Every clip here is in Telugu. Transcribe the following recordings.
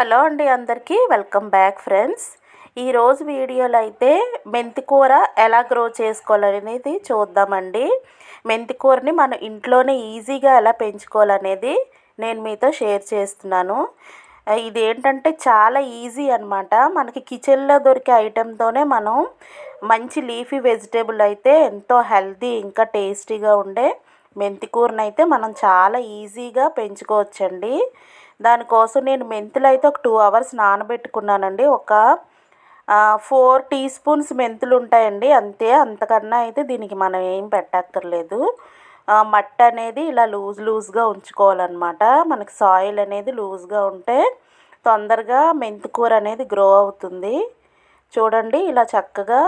హలో అండి అందరికీ వెల్కమ్ బ్యాక్ ఫ్రెండ్స్. ఈరోజు వీడియోలో అయితే మెంతికూర ఎలా గ్రో చేసుకోవాలనేది చూద్దామండి. మెంతికూరని మనం ఇంట్లోనే ఈజీగా ఎలా పెంచుకోవాలనేది నేను మీతో షేర్ చేస్తున్నాను. ఇది ఏంటంటే చాలా ఈజీ అనమాట మనకి కిచెన్లో దొరికే ఐటెంతోనే మనం మంచి లీఫీ వెజిటేబుల్ అయితే ఎంతో హెల్తీ ఇంకా టేస్టీగా ఉండే మెంతికూరని అయితే మనం చాలా ఈజీగా పెంచుకోవచ్చండి. దానికోసం నేను మెంతులు అయితే ఒక టూ అవర్స్ నానబెట్టుకున్నానండి. ఒక ఫోర్ టీ స్పూన్స్ మెంతులు ఉంటాయండి. అంతే అంతకన్నా అయితే దీనికి మనం ఏం పెట్టక్కర్లేదు. మట్టి అనేది ఇలా లూజ్ లూజ్గా ఉంచుకోవాలన్నమాట. మనకి సాయిల్ అనేది లూజ్గా ఉంటే తొందరగా మెంతికూర అనేది గ్రో అవుతుంది. చూడండి ఇలా చక్కగా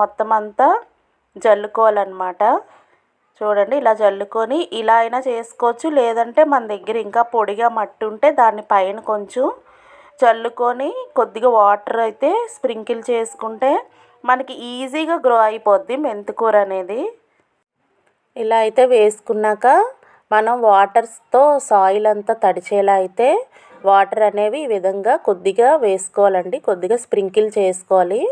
మొత్తం అంతా జల్లుకోవాలన్నమాట. చూడండి ఇలా జల్లుకొని ఇలా అయినా చేసుకోవచ్చు. లేదంటే మన దగ్గర ఇంకా పొడిగా మట్టి ఉంటే దాని పైన కొంచెం చల్లుకొని కొద్దిగా వాటర్ అయితే స్ప్రింకిల్ చేసుకుంటే మనకి ఈజీగా గ్రో అయిపోద్ది మెంతికూర అనేది. ఇలా అయితే వేసుకున్నాక మనం వాటర్స్తో సాయిల్ అంతా తడిచేలా అయితే వాటర్ అనేవి ఈ విధంగా కొద్దిగా వేసుకోవాలండి. కొద్దిగా స్ప్రింకిల్ చేసుకోవాలి.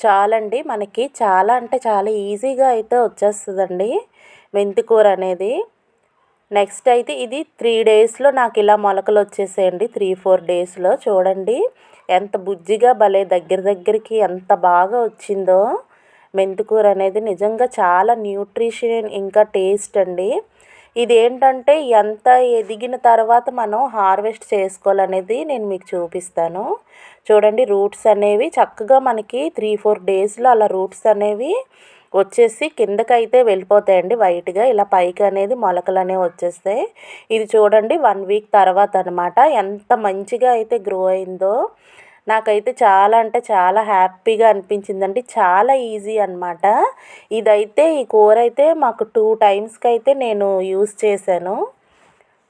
చాలండి మనకి చాలా అంటే చాలా ఈజీగా అయితే వచ్చేస్తుందండి. మెంతికూర అనేది. నెక్స్ట్ అయితే ఇది త్రీ డేస్లో నాకు ఇలా మొలకలు వచ్చేసేయండి. త్రీ ఫోర్ డేస్లో చూడండి. ఎంత బుజ్జిగా భలే దగ్గర దగ్గరికి ఎంత బాగా వచ్చిందో. మెంతికూర అనేది నిజంగా చాలా న్యూట్రిషన్ ఇంకా టేస్ట్ అండి. ఇది ఏంటంటే ఎంత ఎదిగిన తర్వాత మనం హార్వెస్ట్ చేసుకోవాలనేది నేను మీకు చూపిస్తాను. చూడండి రూట్స్ అనేవి చక్కగా మనకి త్రీ ఫోర్ డేస్లో అలా రూట్స్ అనేవి వచ్చేసి కిందకైతే వెళ్ళిపోతాయండి వైట్గా. ఇలా పైకి అనేది మొలకలు అనేవి వచ్చేస్తాయి. ఇది చూడండి వన్ వీక్ తర్వాత అనమాట ఎంత మంచిగా అయితే గ్రో అయిందో. నాకైతే చాలా అంటే చాలా హ్యాపీగా అనిపించిందండి. చాలా ఈజీ అనమాట ఇదైతే ఈ కూర అయితే మాకు టూ టైమ్స్కి అయితే నేను యూస్ చేశాను.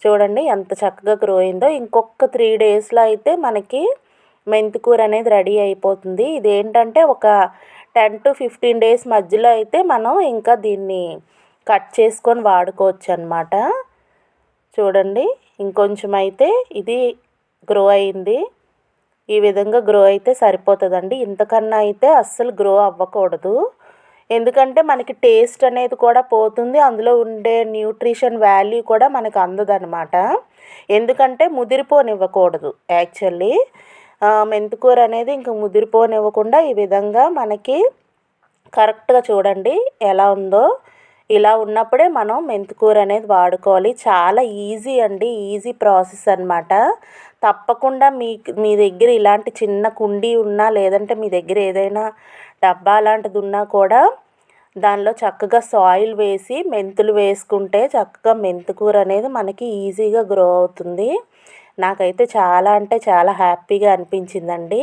చూడండి ఎంత చక్కగా గ్రో అయిందో. ఇంకొక త్రీ డేస్లో అయితే మనకి మెంతికూర అనేది రెడీ అయిపోతుంది. ఇదేంటంటే ఒక టెన్ టు ఫిఫ్టీన్ డేస్ మధ్యలో అయితే మనం ఇంకా దీన్ని కట్ చేసుకొని వాడుకోవచ్చు అనమాట చూడండి ఇంకొంచెం అయితే ఇది గ్రో అయింది. ఈ విధంగా గ్రో అయితే సరిపోతుందండి. ఇంతకన్నా అయితే అస్సలు గ్రో అవ్వకూడదు. ఎందుకంటే మనకి టేస్ట్ అనేది కూడా పోతుంది. అందులో ఉండే న్యూట్రిషన్ వాల్యూ కూడా మనకు అందదనమాట ఎందుకంటే ముదిరిపోనివ్వకూడదు యాక్చువల్లీ. మెంతికూర అనేది ఇంకా ముదిరిపోనివ్వకుండా ఈ విధంగా మనకి కరెక్ట్గా చూడండి ఎలా ఉందో. ఇలా ఉన్నప్పుడే మనం మెంతికూర అనేది వాడుకోవాలి. చాలా ఈజీ అండి ఈజీ ప్రాసెస్ అనమాట తప్పకుండా మీ మీ దగ్గర ఇలాంటి చిన్న కుండీ ఉన్నా లేదంటే మీ దగ్గర ఏదైనా డబ్బా లాంటిది ఉన్నా కూడా దానిలో చక్కగా సాయిల్ వేసి మెంతులు వేసుకుంటే చక్కగా మెంతికూర అనేది మనకి ఈజీగా గ్రో అవుతుంది. నాకైతే చాలా అంటే చాలా హ్యాపీగా అనిపించిందండి.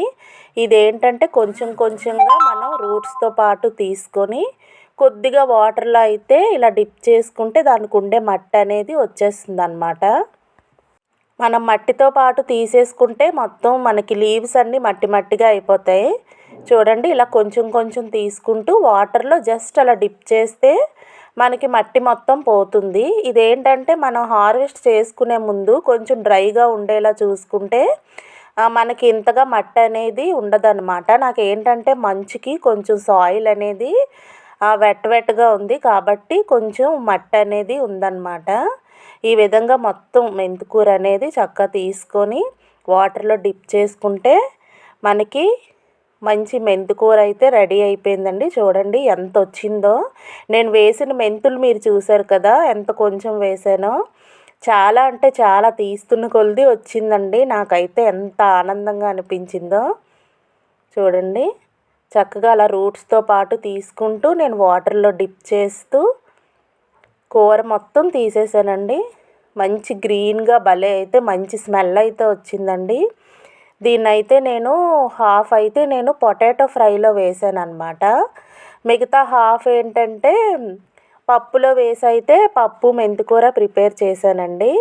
ఇదేంటంటే కొంచెం కొంచెంగా మనం రూట్స్తో పాటు తీసుకొని కొద్దిగా వాటర్లో అయితే ఇలా డిప్ చేసుకుంటే దానికి ఉండే మట్టి అనేది వచ్చేస్తుంది అనమాట మనం మట్టితో పాటు తీసేసుకుంటే మొత్తం మనకి లీవ్స్ అన్నీ మట్టి మట్టిగా అయిపోతాయి. చూడండి ఇలా కొంచెం కొంచెం తీసుకుంటూ వాటర్లో జస్ట్ అలా డిప్ చేస్తే మనకి మట్టి మొత్తం పోతుంది. ఇదేంటంటే మనం హార్వెస్ట్ చేసుకునే ముందు కొంచెం డ్రైగా ఉండేలా చూసుకుంటే మనకి ఇంతగా మట్టి అనేది ఉండదన్నమాట. నాకు ఏంటంటే మంచుకి కొంచెం సాయిల్ అనేది వెట్ వెట్గా ఉంది కాబట్టి కొంచెం మట్టి అనేది ఉందన్నమాట. ఈ విధంగా మొత్తం మెంతికూర అనేది చక్కగా తీసుకొని వాటర్లో డిప్ చేసుకుంటే మనకి మంచి మెంతికూర అయితే రెడీ అయిపోయిందండి. చూడండి ఎంత వచ్చిందో నేను వేసిన మెంతులు మీరు చూసారు కదా ఎంత కొంచెం వేసానో. చాలా అంటే చాలా తీస్తున్న కొలిది వచ్చిందండి. నాకైతే ఎంత ఆనందంగా అనిపించిందో. చూడండి. చక్కగా అలా రూట్స్తో పాటు తీసుకుంటూ నేను వాటర్లో డిప్ చేస్తూ కూర మొత్తం తీసేసానండి. మంచి గ్రీన్గా భలే అయితే మంచి స్మెల్ అయితే వచ్చిందండి. దీన్నైతే నేను హాఫ్ అయితే నేను పొటాటో ఫ్రైలో వేసాను అనమాట మిగతా హాఫ్ ఏంటంటే పప్పులో వేసి అయితే పప్పు మెంతికూర ప్రిపేర్ చేశానండి.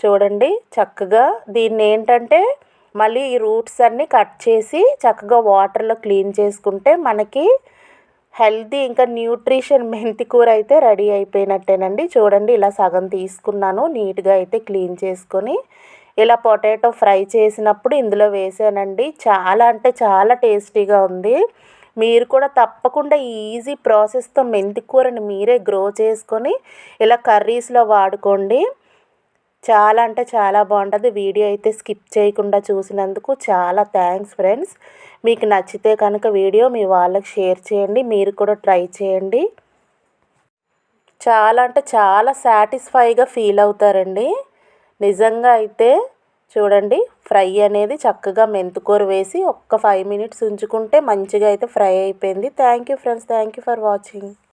చూడండి చక్కగా దీన్ని ఏంటంటే మళ్ళీ ఈ రూట్స్ అన్నీ కట్ చేసి చక్కగా వాటర్లో క్లీన్ చేసుకుంటే మనకి హెల్తీ ఇంకా న్యూట్రిషన్ మెంతి కూర అయితే రెడీ అయిపోయినట్టేనండి. చూడండి ఇలా సగం తీసుకున్నాను నీట్గా అయితే క్లీన్ చేసుకొని ఇలా పొటాటో ఫ్రై చేసినప్పుడు ఇందులో వేసానండి. చాలా అంటే చాలా టేస్టీగా ఉంది. మీరు కూడా తప్పకుండా ఈజీ ప్రాసెస్తో మెంతి కూరని మీరే గ్రో చేసుకొని ఇలా కర్రీస్లో వాడుకోండి. చాలా అంటే చాలా బాగుంటుంది. వీడియో అయితే స్కిప్ చేయకుండా చూసినందుకు చాలా థ్యాంక్స్ ఫ్రెండ్స్. మీకు నచ్చితే కనుక వీడియో మీ వాళ్ళకి షేర్ చేయండి. మీరు కూడా ట్రై చేయండి. చాలా అంటే చాలా సాటిస్ఫైగా ఫీల్ అవుతారండి. నిజంగా అయితే చూడండి ఫ్రై అనేది చక్కగా మెంతుకూర వేసి ఒక్క ఫైవ్ మినిట్స్ ఉంచుకుంటే మంచిగా అయితే ఫ్రై అయిపోయింది. Thank you friends thank you for watching